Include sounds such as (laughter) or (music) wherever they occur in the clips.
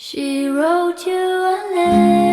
She wrote you a letter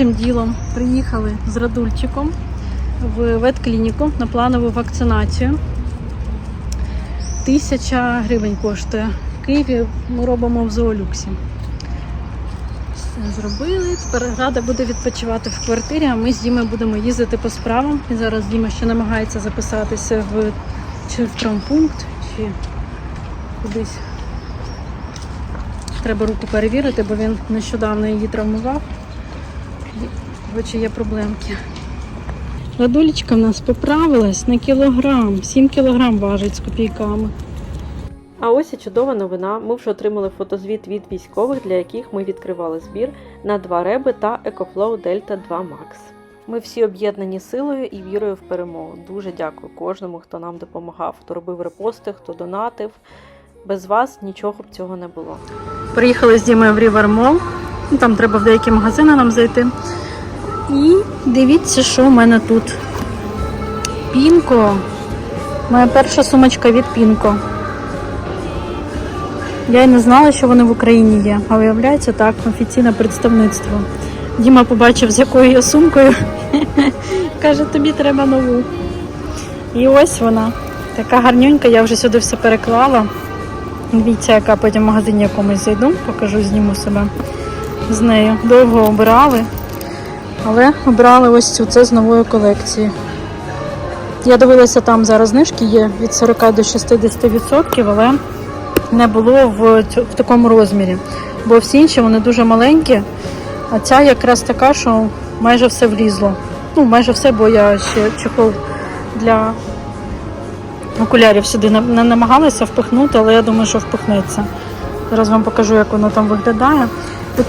Першим ділом приїхали з Радульчиком в ветклініку на планову вакцинацію. Тисяча гривень коштує. В Києві ми робимо в зоолюксі. Все зробили. Тепер рада буде відпочивати в квартирі, а ми з Дімою будемо їздити по справам. І зараз Діма ще намагається записатися в чи в травмпункт, чи кудись Треба руку перевірити, бо він нещодавно її травмував. Коротше, є проблемки. Ладулечка в нас поправилась на кілограм. 7 кілограм важить з копійками. А ось і чудова новина. Ми вже отримали фотозвіт від військових, для яких ми відкривали збір на два реби та EcoFlow Delta 2 Max. Ми всі об'єднані силою і вірою в перемогу. Дуже дякую кожному, хто нам допомагав, хто робив репости, хто донатив. Без вас нічого б цього не було. Приїхали з Дімою в Mall. Ну, Там треба в деякі магазини нам зайти. І дивіться, що в мене тут. Пінко. Моя перша сумочка від Пінко. Я й не знала, що вони в Україні є. А виявляється так, офіційне представництво. Діма побачив, з якою я сумкою. (laughs) Каже, тобі треба нову. І ось вона. Така гарнюнька, я вже сюди все переклала. Дивіться, яка потім в магазині якомусь зайду, покажу, зніму себе з нею. Довго обирали, але обрали ось цю це з нової колекції. Я дивилася, там зараз знижки є від 40 до 60%, але не було в, в такому розмірі. Бо всі інші вони дуже маленькі, а ця якраз така, що майже все влізло. Ну, майже все, бо я ще чехол для окулярів сюди не, намагалася впихнути, але я думаю, що впихнеться. Зараз вам покажу, як воно там виглядає.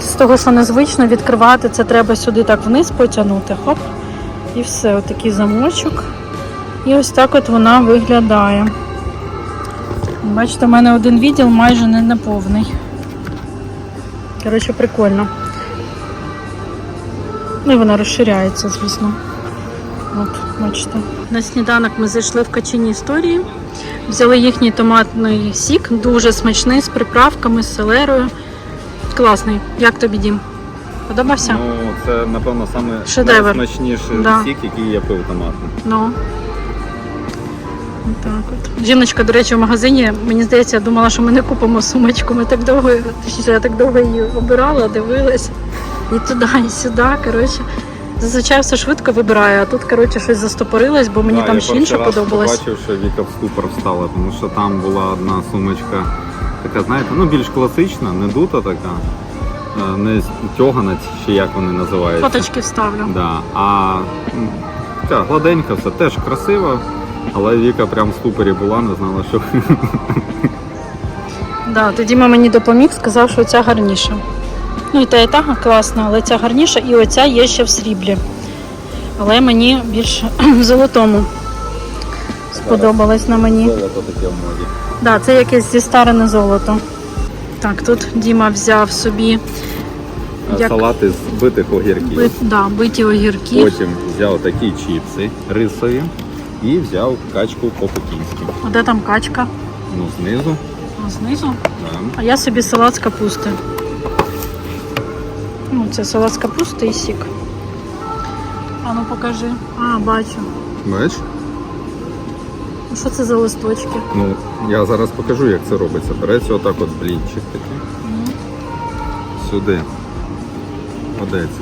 З того, що незвично відкривати, це треба сюди так вниз потягнути. Хоп. І все, отакий замочок. І ось так от вона виглядає. Бачите, у мене один відділ майже не неповний. Коротше, прикольно. Ну і вона розширяється, звісно. От, бачите. На сніданок ми зайшли в качині історії. Взяли їхній томатний сік, дуже смачний, з приправками, з селерою. Класний. Як тобі дім? Подобався? Ну, це, напевно, саме Шедевр. найсмачніший Да. сік, який я пив томатний. Ну. Так от. Жіночка, до речі, в магазині, мені здається, думала, що ми не купимо сумочку. Ми так довго, точніше, я так довго її обирала, дивилась. І туди, і сюди. Коротше. Зазвичай все швидко вибираю, а тут, коротше, щось застопорилось, бо мені Да, там я ще інше перший раз подобалось. побачив, що Віка в ступор встала, тому що там була одна сумочка, така, знаєте, ну більш класична, не дута така, е, не тьогана, чи як вони називаються. Фоточки вставлю. Да. А така гладенька, все теж красиво, але Віка прям в ступорі була, не знала, що Да, тоді мені допоміг, сказав, що ця гарніша. Ну і та, і та класна, але ця гарніша, і оця є ще в сріблі. Але мені більше (clears throat) в золотому сподобалось на мені. золото таке в моді. Да, це якесь зістарене золото. Так, тут Діма взяв собі Як? Салати з битих огірків. бит, да, биті огірки. Потім взяв такі чіпси рисові і взяв качку по-пекінськи. А де там качка? Ну, знизу. А, Знизу. Да. А я собі салат з капусти. Ну, це салат з капусти і сік. А ну покажи. А, бачу. Бач? Ну, Що це за листочки? Ну, я зараз покажу, як це робиться. Береться отак от блінчик такий. Сюди. Кладеться.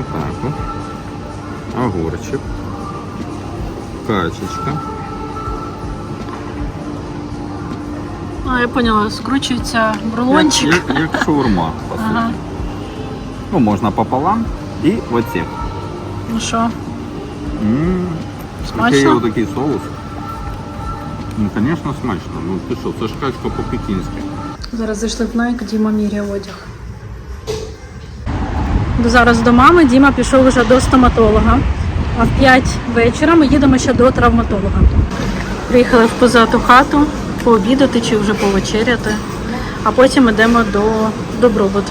Отак от. Огурчик. Качечка. А, я поняла, скручується в рулончик. Як, як, як шаурма, по суті. Ага. Ну, можна пополам і оці. Ну що. Смачно? Такий отакий соус. Ну, звісно, смачно. Ну ти що, це ж качка по-пекінськи. зараз зайшли в Nike, Діма міряє одяг. Зараз до мами Діма пішов вже до стоматолога. А в 5 вечора ми їдемо ще до травматолога. Приїхали в позату хату пообідати чи вже повечеряти, а потім йдемо до добробут.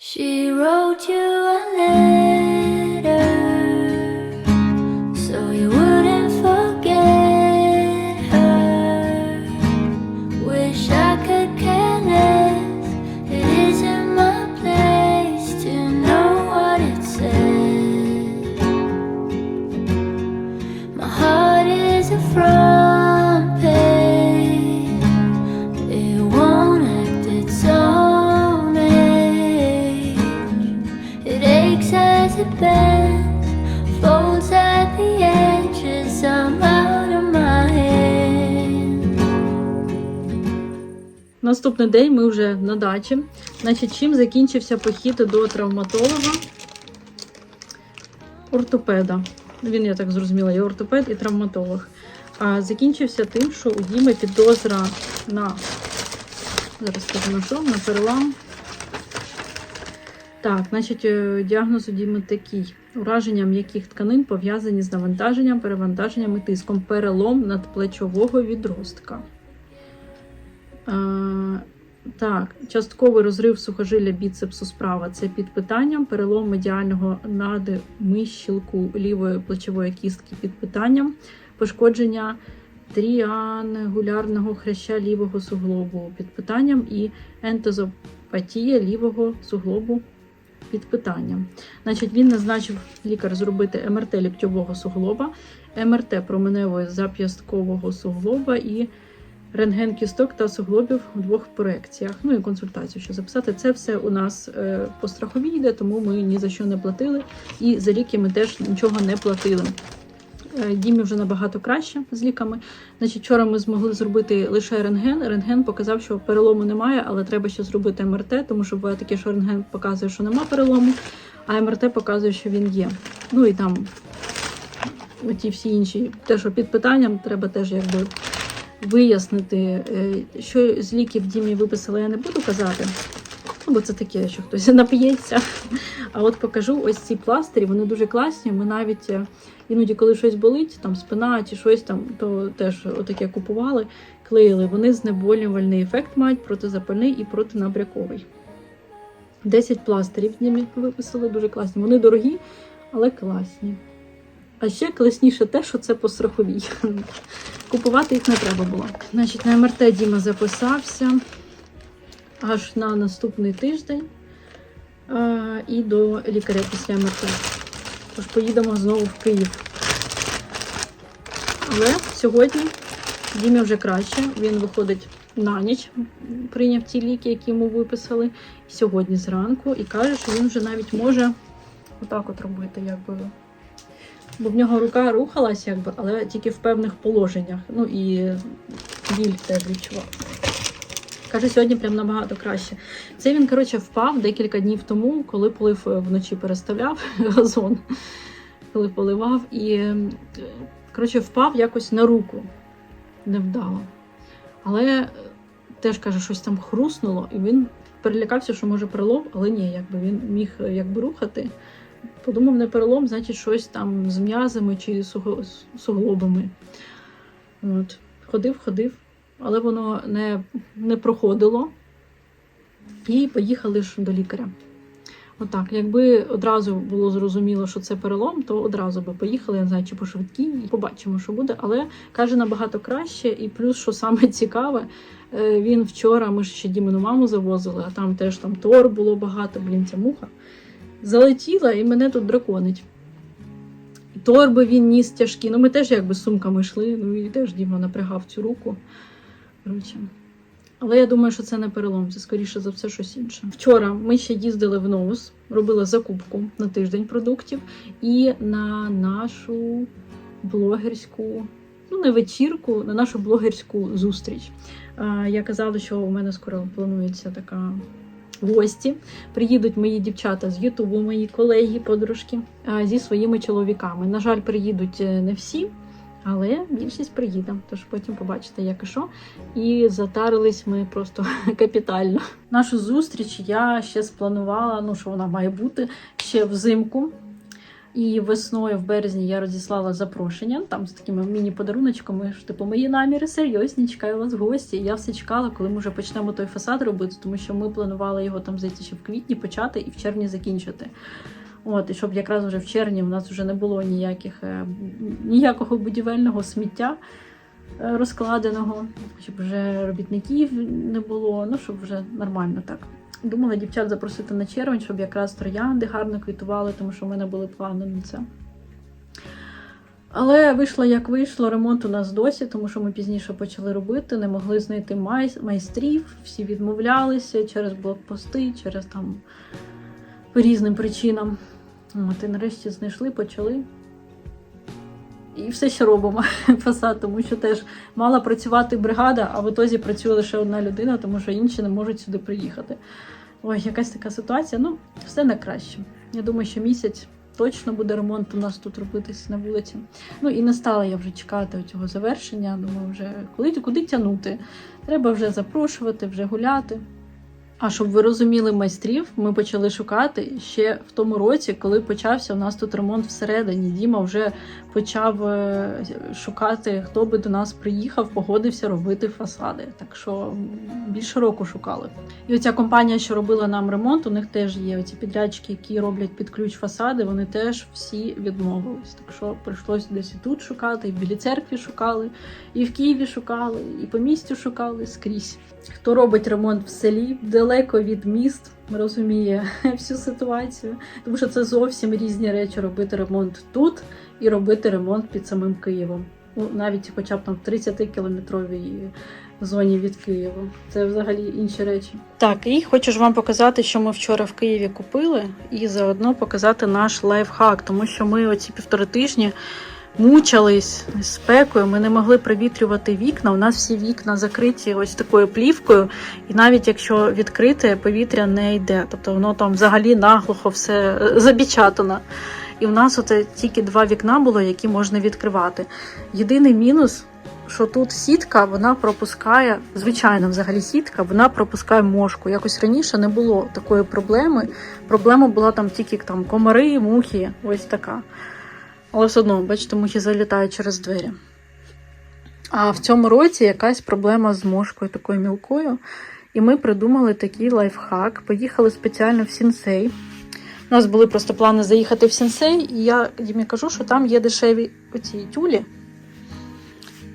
She wrote you a letter Наступний день ми вже на дачі. Значить, чим закінчився похід до травматолога ортопеда. Він, я так зрозуміла, і ортопед, і травматолог. А закінчився тим, що у Діми підозра на зараз скажу на перелам. Так, значить, е, діагноз у Діми такий: ураження м'яких тканин пов'язані з навантаженням, перевантаженням і тиском, перелом надплечового відростка. Так, частковий розрив сухожилля біцепсу справа. Це під питанням, перелом медіального надмищілку лівої плечової кістки під питанням, пошкодження тріангулярного хряща лівого суглобу під питанням і ентозопатія лівого суглобу під питанням. Значить, він назначив лікар зробити МРТ ліктьового суглоба, МРТ променевої зап'ясткового суглоба і рентген кісток та суглобів у двох проекціях. Ну і консультацію ще записати. Це все у нас е, по страховій йде, тому ми ні за що не платили. І за ліки ми теж нічого не платили. Е, Дімі вже набагато краще з ліками. Значить, вчора ми змогли зробити лише рентген. Рентген показав, що перелому немає, але треба ще зробити МРТ, тому що буває таке, що рентген показує, що нема перелому, а МРТ показує, що він є. Ну і там оті всі інші, те, що під питанням, треба теж якби вияснити, е, що з ліків Дімі виписала, я не буду казати. Ну, Бо це таке, що хтось (laughs) нап'ється. А от покажу ось ці пластирі, вони дуже класні. Ми навіть е, іноді, коли щось болить, там спина чи щось там, то теж отаке купували, клеїли. Вони знеболювальний ефект мають протизапальний і протинабряковий. 10 пластирів Дімі виписали, дуже класні. Вони дорогі, але класні. А ще класніше те, що це по страховій. Купувати їх не треба було. Значить, на МРТ Діма записався аж на наступний тиждень е, і до лікаря після МРТ. Тож поїдемо знову в Київ. Але сьогодні Дімі вже краще. Він виходить на ніч, прийняв ті ліки, які йому виписали сьогодні зранку, і каже, що він вже навіть може отак от робити, якби бо в нього рука рухалась, якби, але тільки в певних положеннях. Ну і біль теж відчував. Каже, сьогодні прям набагато краще. Це він, коротше, впав декілька днів тому, коли полив е, вночі переставляв (laughs) газон, коли поливав, і е, коротше, впав якось на руку невдало. Але е, теж каже, щось там хруснуло, і він перелякався, що може перелом, але ні, якби він міг якби рухати. Подумав, не перелом, значить, щось там з м'язами чи суглобами. От. Ходив, ходив, але воно не, не проходило. і поїхали ж до лікаря. Отак, якби одразу було зрозуміло, що це перелом, то одразу би поїхали, я не знаю, чи по швидкій, і побачимо, що буде. Але каже набагато краще. І плюс, що саме (laughs) цікаве, е, він вчора, ми ж ще Дімину маму завозили, а там теж там тор було багато, блін, ця муха. Залетіла і мене тут драконить. Торби він ніс тяжкі. Ну, ми теж якби з сумками йшли, ну і теж Діма напрягав цю руку. Коротше. Але я думаю, що це не перелом, це скоріше за все щось інше. Вчора ми ще їздили в Новус, робили закупку на тиждень продуктів і на нашу блогерську, ну не вечірку, на нашу блогерську зустріч. Я казала, що у мене скоро планується така. Гості приїдуть мої дівчата з Ютубу, мої колеги, подружки зі своїми чоловіками. На жаль, приїдуть е, не всі, але більшість приїде. Тож потім побачите, як і що. І затарились ми просто (laughs) капітально. Нашу зустріч я ще спланувала, ну що вона має бути ще взимку. І весною в березні я розіслала запрошення там з такими міні-подаруночками. що, Типу, мої наміри серйозні, чекаю вас в гості. І я все чекала, коли ми вже почнемо той фасад робити, тому що ми планували його там зайти ще в квітні почати і в червні закінчити. От, і щоб якраз вже в червні в нас вже не було ніяких, е, ніякого будівельного сміття е, розкладеного, щоб вже робітників не було, ну щоб вже нормально так. Думала дівчат запросити на червень, щоб якраз троянди гарно квітували, тому що в мене були плани на це. Але вийшло як вийшло, ремонт у нас досі, тому що ми пізніше почали робити, не могли знайти май- майстрів, всі відмовлялися через блокпости, через там по різним причинам. От, і нарешті знайшли, почали. І все ще робимо (laughs) фасад, тому що теж мала працювати бригада, а в ітозі працює лише одна людина, тому що інші не можуть сюди приїхати. Ой, якась така ситуація. Ну, все на краще. Я думаю, що місяць точно буде ремонт у нас тут робитись на вулиці. Ну і не стала я вже чекати цього завершення. Думаю, вже коли куди тягнути? Треба вже запрошувати, вже гуляти. А щоб ви розуміли майстрів, ми почали шукати ще в тому році, коли почався у нас тут ремонт всередині. Діма вже почав е, шукати, хто би до нас приїхав, погодився робити фасади. Так що більше року шукали. І оця компанія, що робила нам ремонт, у них теж є оці підрядчики, які роблять під ключ фасади. Вони теж всі відмовились. Так що прийшлося десь і тут шукати, і в Білій церкві шукали, і в Києві шукали, і по місту шукали скрізь. Хто робить ремонт в селі далеко від міст, розуміє (laughs) всю ситуацію, тому що це зовсім різні речі робити ремонт тут і робити ремонт під самим Києвом. Ну, навіть хоча б там в 30-кілометровій зоні від Києва. Це взагалі інші речі. Так, і хочу ж вам показати, що ми вчора в Києві купили, і заодно показати наш лайфхак, тому що ми оці півтори тижні мучились з спекою. Ми не могли провітрювати вікна. У нас всі вікна закриті ось такою плівкою, і навіть якщо відкрите, повітря не йде. Тобто воно там взагалі наглухо все е, забічатано. І в нас оце тільки два вікна було, які можна відкривати. Єдиний мінус, що тут сітка, вона пропускає, звичайно, взагалі сітка, вона пропускає мошку. Якось раніше не було такої проблеми. Проблема була там тільки там комари, мухи, ось така. Все одно, бачите, мухи залітають через двері. А в цьому році якась проблема з мошкою такою мілкою. І ми придумали такий лайфхак. Поїхали спеціально в Сінсей. У нас були просто плани заїхати в Сінсей, і я Дімі кажу, що там є дешеві оці тюлі.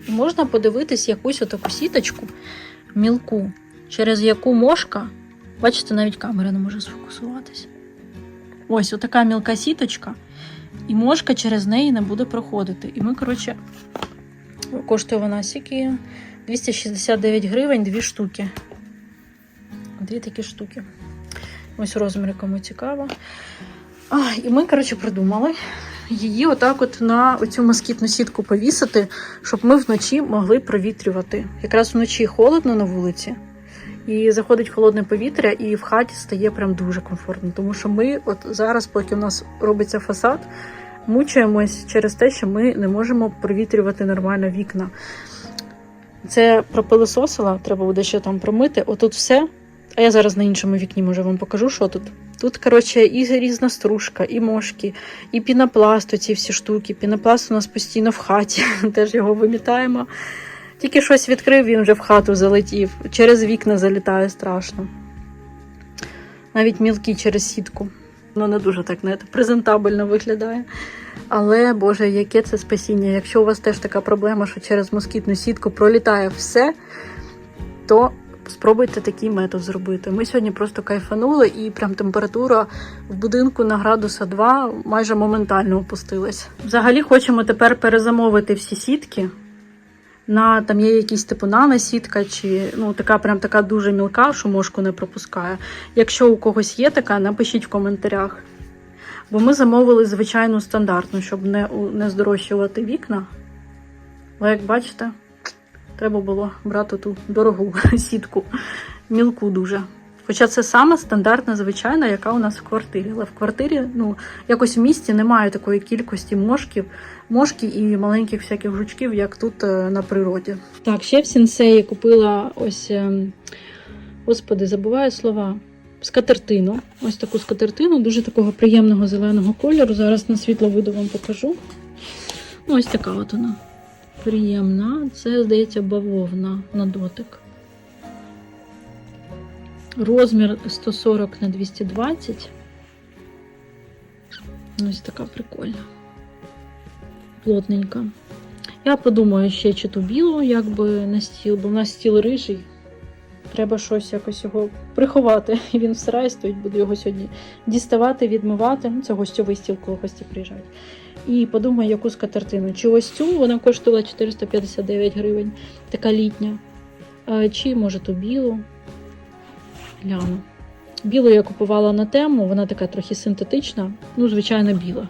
І можна подивитись якусь отаку сіточку мілку, через яку мошка. Бачите, навіть камера не може сфокусуватись. Ось отака мілка сіточка, і мошка через неї не буде проходити. І ми, коротше, коштує вона скільки? 269 гривень, дві штуки. Дві такі штуки. Ось розміри, кому цікаво. А, і ми, коротше, придумали її отак от на оцю москітну сітку повісити, щоб ми вночі могли провітрювати. Якраз вночі холодно на вулиці, і заходить холодне повітря, і в хаті стає прям дуже комфортно. Тому що ми, от зараз, поки у нас робиться фасад, мучаємось через те, що ми не можемо провітрювати нормально вікна. Це пропилисосила, треба буде ще там промити. Отут все. А я зараз на іншому вікні може вам покажу, що тут. Тут, коротше, і різна стружка, і мошки, і пінопласт, оці всі штуки. Пінопласт у нас постійно в хаті, (laughs) теж його вимітаємо. Тільки щось відкрив, він вже в хату залетів. Через вікна залітає страшно. навіть мілкі через сітку. Воно не дуже так знаєте, презентабельно виглядає. Але Боже, яке це спасіння. Якщо у вас теж така проблема, що через москітну сітку пролітає все, то спробуйте такий метод зробити. Ми сьогодні просто кайфанули, і прям температура в будинку на градуса 2 майже моментально опустилась. Взагалі хочемо тепер перезамовити всі сітки. На там є якісь типу наносітка, чи ну така прям така дуже мілка, що мошку не пропускає. Якщо у когось є така, напишіть в коментарях. Бо ми замовили звичайну стандартну, щоб не, не здорожчувати вікна. Але як бачите, треба було брати ту дорогу (laughs) сітку, мілку дуже. Хоча це саме стандартна, звичайна, яка у нас в квартирі. Але в квартирі, ну, якось в місті немає такої кількості мошків, мошки і маленьких всяких жучків, як тут е, на природі. Так, ще в сінсеї купила ось, ем, господи, забуваю слова. Скатертину. Ось таку скатертину, дуже такого приємного зеленого кольору. Зараз на світловиду вам покажу. Ну, ось така от вона. Приємна. Це, здається, бавовна на дотик. Розмір 140 на 220. Ось така прикольна. Плотненька. Я подумаю ще чи ту білу, якби на стіл, бо в нас стіл рижий. Треба щось якось його приховати. І (laughs) він в сараї стоїть, буду його сьогодні діставати, відмивати. Ну, це гостьовий стіл, коли гості приїжджають. І подумаю, яку скатертину. Чи ось цю вона коштувала 459 гривень, така літня. Чи може ту білу. Гляну. Білу я купувала на тему, вона така трохи синтетична, ну, звичайно, біла.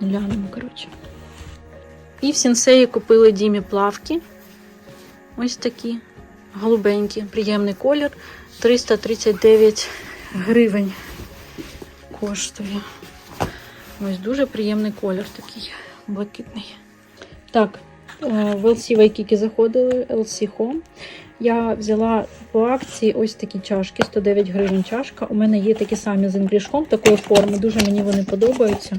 Глянемо, коротше. І в сінсеї купили Дімі плавки. Ось такі голубенькі, приємний колір. 339 гривень коштує. Ось дуже приємний колір такий блакитний. Так, в LC Waikiki заходили, LC Home. Я взяла по акції ось такі чашки, 109 гривень чашка. У мене є такі самі з інглішком такої форми. Дуже мені вони подобаються.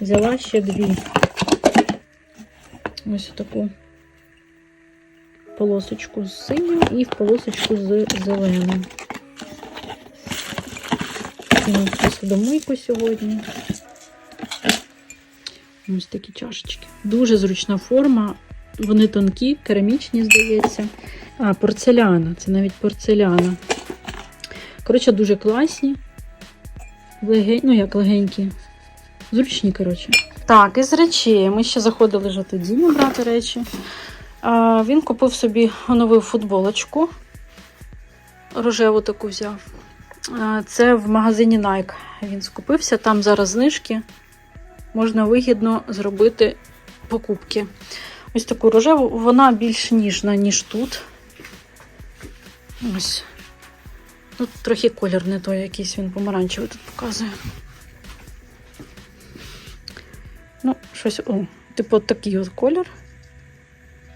Взяла ще дві. Ось таку полосочку з синім і в полосочку з зеленим. Посудомийку сьогодні. Ось такі чашечки. Дуже зручна форма. Вони тонкі, керамічні, здається. А, порцеляна. Це навіть порцеляна. Коротше, дуже класні. Леген... Ну, як легенькі. Зручні, коротше. Так, із речей. Ми ще заходили вже тоді брати речі. А, він купив собі нову футболочку. Рожеву таку взяв. А, Це в магазині Nike він скупився. Там зараз знижки. Можна вигідно зробити покупки. Ось таку рожеву, вона більш ніжна, ніж тут. Ось. Тут трохи колір не той, якийсь він помаранчевий тут показує. Ну, щось, о, типу, такий от колір.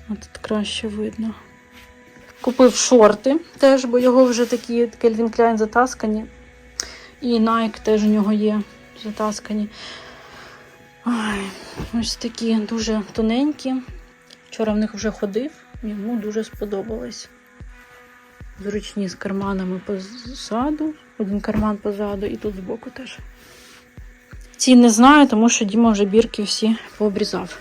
А тут краще видно. Купив шорти теж, бо його вже такі Calvin Klein затаскані. І Nike теж у нього є затаскані. Ой, ось такі дуже тоненькі. Вчора в них вже ходив, йому дуже сподобалось. Зручні з карманами позаду, один карман позаду і тут збоку теж. Ці не знаю, тому що Діма вже бірки всі пообрізав.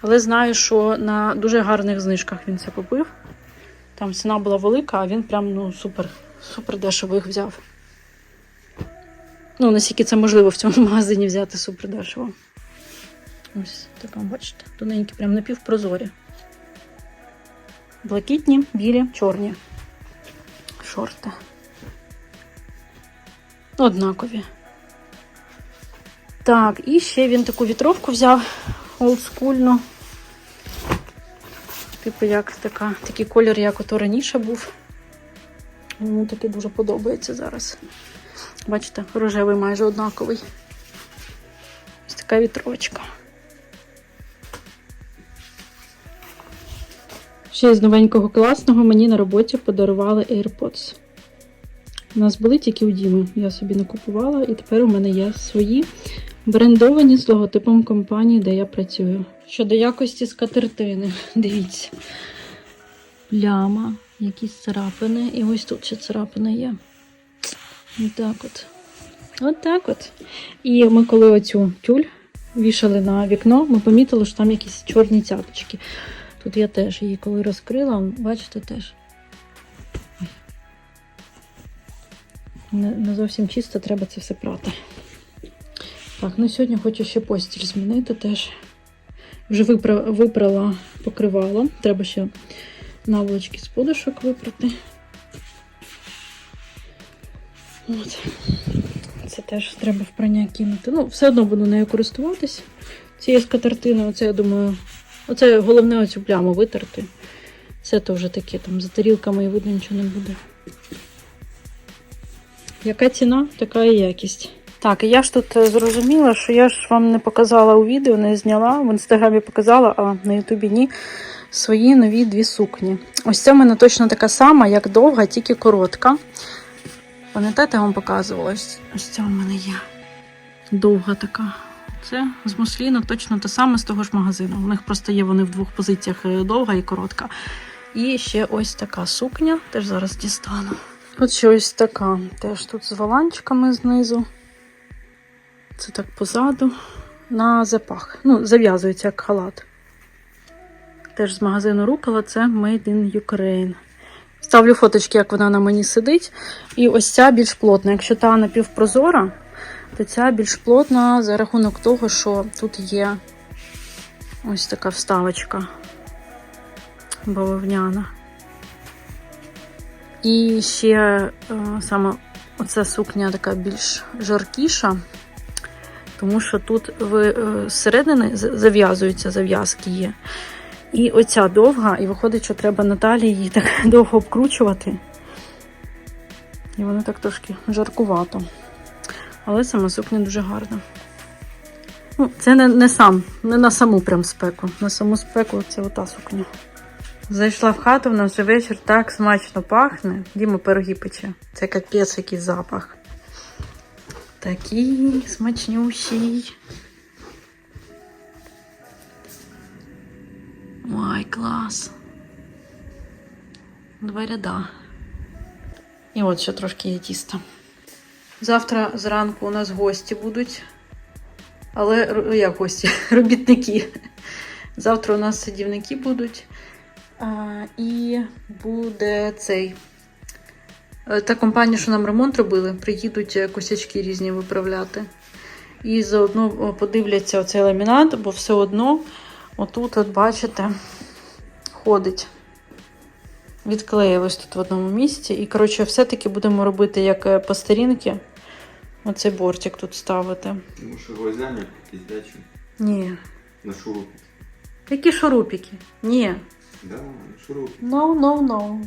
Але знаю, що на дуже гарних знижках він це купив. Там ціна була велика, а він прям ну, супер, супер дешево їх взяв. Ну, наскільки це можливо в цьому (laughs) магазині взяти супер дешево. Ось така, бачите, тоненькі, прям напівпрозорі. Блакитні, білі, чорні. Шорти. Однакові. Так, і ще він таку вітровку взяв олдскульну. Типу, як така, такий колір, як ото раніше був. Йому таки дуже подобається зараз. Бачите, рожевий майже однаковий. Ось така вітровочка. Ще з новенького класного мені на роботі подарували AirPods. У нас були тільки у Діми. Я собі не купувала, і тепер у мене є свої брендовані з логотипом компанії, де я працюю. Щодо якості скатертини, (laughs) дивіться. Пляма, якісь царапини. І ось тут ще царапини є. Ось так от. От так от. І ми, коли оцю тюль вішали на вікно, ми помітили, що там якісь чорні цяточки. Тут я теж її коли розкрила, бачите теж. Не, не зовсім чисто, треба це все прати. Так, ну сьогодні хочу ще постіль змінити теж. Вже випра... випрала покривало. Треба ще наволочки з подушок випрати. От. Це теж треба в прання кинути. Ну, все одно буду нею користуватись. Цією скатертиною, оце, я думаю, оце головне оцю пляму витерти. Це то вже таке, там за тарілками і видно нічого не буде. Яка ціна, така і якість. Так, і я ж тут е, зрозуміла, що я ж вам не показала у відео, не зняла. В інстаграмі показала, а на Ютубі ні. Свої нові дві сукні. Ось це в мене точно така сама, як довга, тільки коротка. Пам'ятаєте, я вам показувала? Ось ця в мене є. Довга така. Це з мусліну точно те саме з того ж магазину. У них просто є вони в двох позиціях е, довга і коротка. І ще ось така сукня, теж зараз дістану. От ще ось така. Теж тут з воланчиками знизу. Це так позаду. На запах. Ну, зав'язується як халат. Теж з магазину Рукола, це Made in Ukraine. Ставлю фоточки, як вона на мені сидить. І ось ця більш плотна. Якщо та напівпрозора, то ця більш плотна за рахунок того, що тут є ось така вставочка бавовняна. І ще е, саме оця сукня така більш жаркіша, тому що тут е, зсередини зав'язуються зав'язки є. І оця довга, і виходить, що треба на талії її так (laughs) довго обкручувати. І воно так трошки жаркувато. Але сама сукня дуже гарна. Ну, це не, не сам, не на саму прям спеку. На саму спеку це ота сукня. Зайшла в хату, в нас вже вечір так смачно пахне. Діма пироги пече. Це капець який запах. Такий смачнющий. Ой, клас. Два ряда. І от ще трошки є тіста. Завтра зранку у нас гості будуть. Але як гості? (laughs) Робітники. Завтра у нас садівники будуть. А, і буде цей. е, Та компанія, що нам ремонт робили, приїдуть е, косячки різні виправляти. І заодно подивляться оцей ламінат, бо все одно отут, от бачите, ходить. Відклеїлось тут в одному місці. І, коротше, все-таки будемо робити як е, по старінки. Оцей бортик тут ставити. Тому що гвоздями якісь дачі Ні. на шурупі. Які шурупики? Ні. Да, шурупі. No, no, no.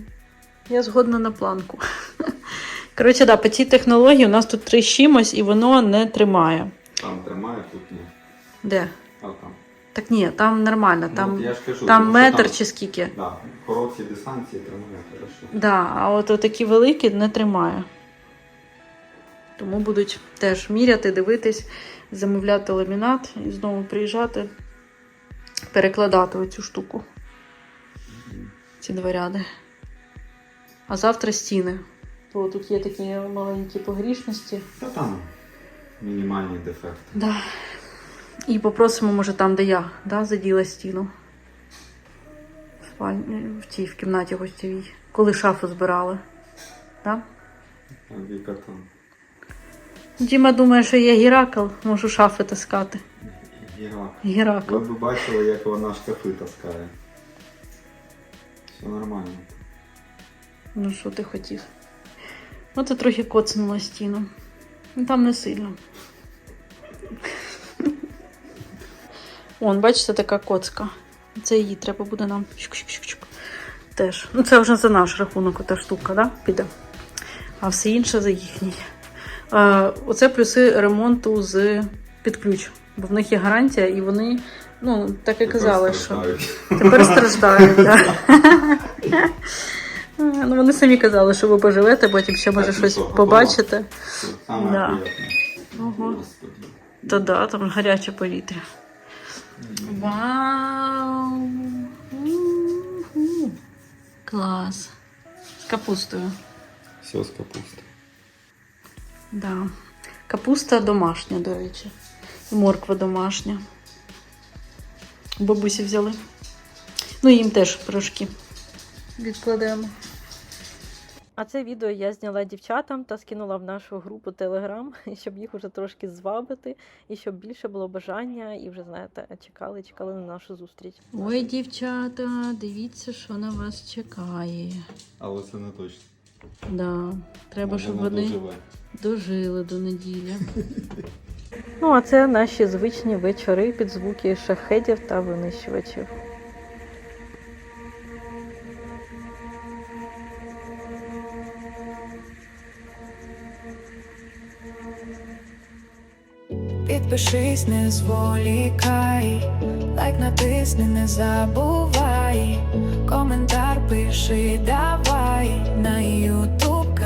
Я згодна на планку. (laughs) Коротше, да, по цій технології у нас тут чимось і воно не тримає. Там тримає, тут ні. Де? А там. Так ні, там нормально, там, Ну, я ж кажу, там тому метр там- чи скільки. Да, короткі дистанції тримає, хорошо. Да, а от такі великі не тримає. Тому будуть теж міряти, дивитись, замовляти ламінат і знову приїжджати, перекладати оцю штуку. Ці два ряди. А завтра стіни. То тут є такі маленькі погрішності. Та там мінімальні дефекти. Да. І попросимо, може, там, де я да, заділа стіну. В, в цій в кімнаті гостєвій. Коли шафу збирали. Да? Віка там. Діма думає, що я Геракл, можу шафи таскати. Гіра. Геракл. Ви б бачили, як вона шкафи таскає. Все нормально. Ну, що ти хотів? Ну, ти трохи коцнула стіну. Ну, там не сильно. Вон, бачите, така коцка. Це її треба буде нам. Теж. Ну, це вже за наш рахунок, ота штука, да? піде. А все інше за їхній. Оце плюси ремонту з під ключ. Бо в них є гарантія, і вони, ну, так і казали, що. Тепер страждають. (laughs) Ну, вони самі казали, що ви поживете, потім ще може ну щось побачите. Да. Ого. Та да, там гаряче повітря. Вау! Клас. капустою. Все з капусти. Да. Капуста домашня, до речі. І морква домашня. Бабусі взяли. Ну, їм теж трошки відкладемо. А це відео я зняла дівчатам та скинула в нашу групу Telegram, (laughs) щоб їх уже трошки звабити, і щоб більше було бажання, і вже знаєте, чекали, чекали на нашу зустріч. Ой, дівчата, дивіться, що на вас чекає. Але це не точно. Да. Треба, щоб вони дожили до неділі. Ну а це наші звичні вечори під звуки шахедів та винищувачів. Підпишись, не зволікай, лайк натисни, не забувай, коментар пиши, давай на ютуб